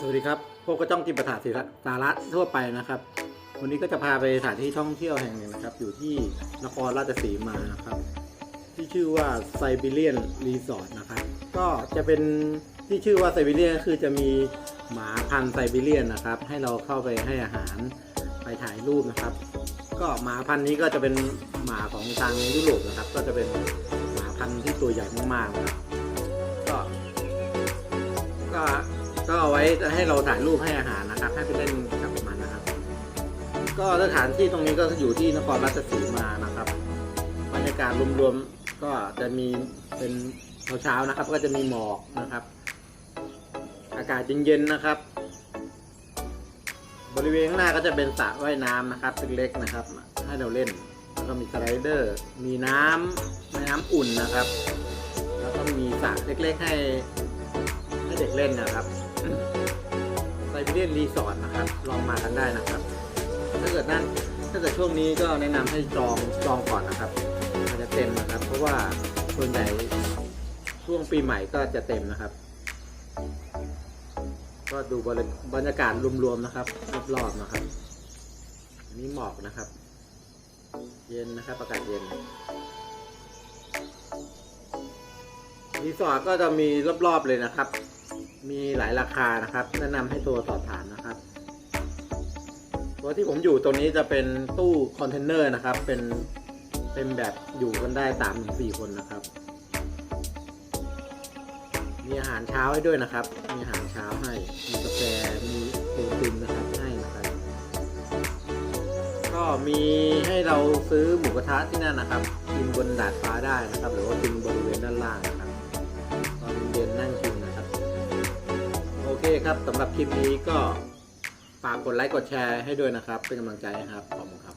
สวัสดีครับ พวกก็จ้องกินประถาศิสาระทั่วไปนะครับ วันนี้ก็จะพาไปสถานที่ท่องเที่ยวแห่งหนึ่งนะครับ อยู่ที่นครราชสีมานะครับ ที่ชื่อว่าไซบีเรียนรีสอร์ทนะครับ ก็จะเป็นที่ชื่อว่าไซบีเรียนก็คือจะมีหมาพันธุ์ไซบีเรียนนะครับ ให้เราเข้าไปให้อาหารไปถ่ายรูปนะครับ ก็หมาพันธุ์นี้ก็จะเป็นหมาของทางยุโรปนะครับ ก็จะเป็นหมาพันธุ์ที่ตัวใหญ่มากๆนะครับ ให้เราถ่ายรูปให้อาหารนะครับ ให้ไปเล่นกับมันนะครับ ก็สถานที่ตรงนี้ก็อยู่ที่นครราชสีมานะครับบรรยากาศรวมๆก็จะมีเป็นเช้าๆนะครับ ก็จะมีหมอกนะครับ อากาศเย็นๆนะครับ บริเวณข้างหน้าก็จะเป็นสระว่ายน้ำนะครับเล็กๆนะครับ ให้เราเล่นแล้วก็มีสไลเดอร์ มีน้ำแม่น้ำอุ่นนะครับ แล้วก็มีสระเล็กๆให้ให้เด็กเล่นนะครับ ไซบีเรียนรีสอร์ทนะครับ ลองมากันได้นะครับ ถ้าเกิดนั่นถ้าเกิดช่วงนี้ก็แนะนำให้จองจองก่อนนะครับอาจจะเต็มนะครับ เพราะว่าส่วนใหญ่ช่วงปีใหม่ก็จะเต็มนะครับ ก็ดูบรรยบรรยากาศรวมๆนะครับรอบๆนะครับอันนี้หมอกนะครับ เย็นนะครับอากาศเย็นรีสอร์ทก็จะมีรอบๆเลยนะครับ มีหลายราคานะครับ แนะนำให้ตัวสอบถามนะครับ ตัวที่ผมอยู่ตรงนี้จะเป็นตู้คอนเทนเนอร์นะครับ เป็นเป็นแบบอยู่กันได้สามถึงสี่คนนะครับ มีอาหารเช้าให้ด้วยนะครับ มีอาหารเช้าให้ มีกาแฟ มีโปรตีนนะครับให้นะครับ ก็มีให้เราซื้อหมูกระทะที่นั่นนะครับ กินบนดาดฟ้าได้นะครับ หรือว่ากินบริเวณด้านล่างนะครับ ตอนเย็นนั่งกิน ครับโอเครับสำหรับคลิปนี้ก็ฝากกดไลค์กดแชร์ให้ด้วยนะครับ เป็นกำลังใจนะครับขอบคุณครับ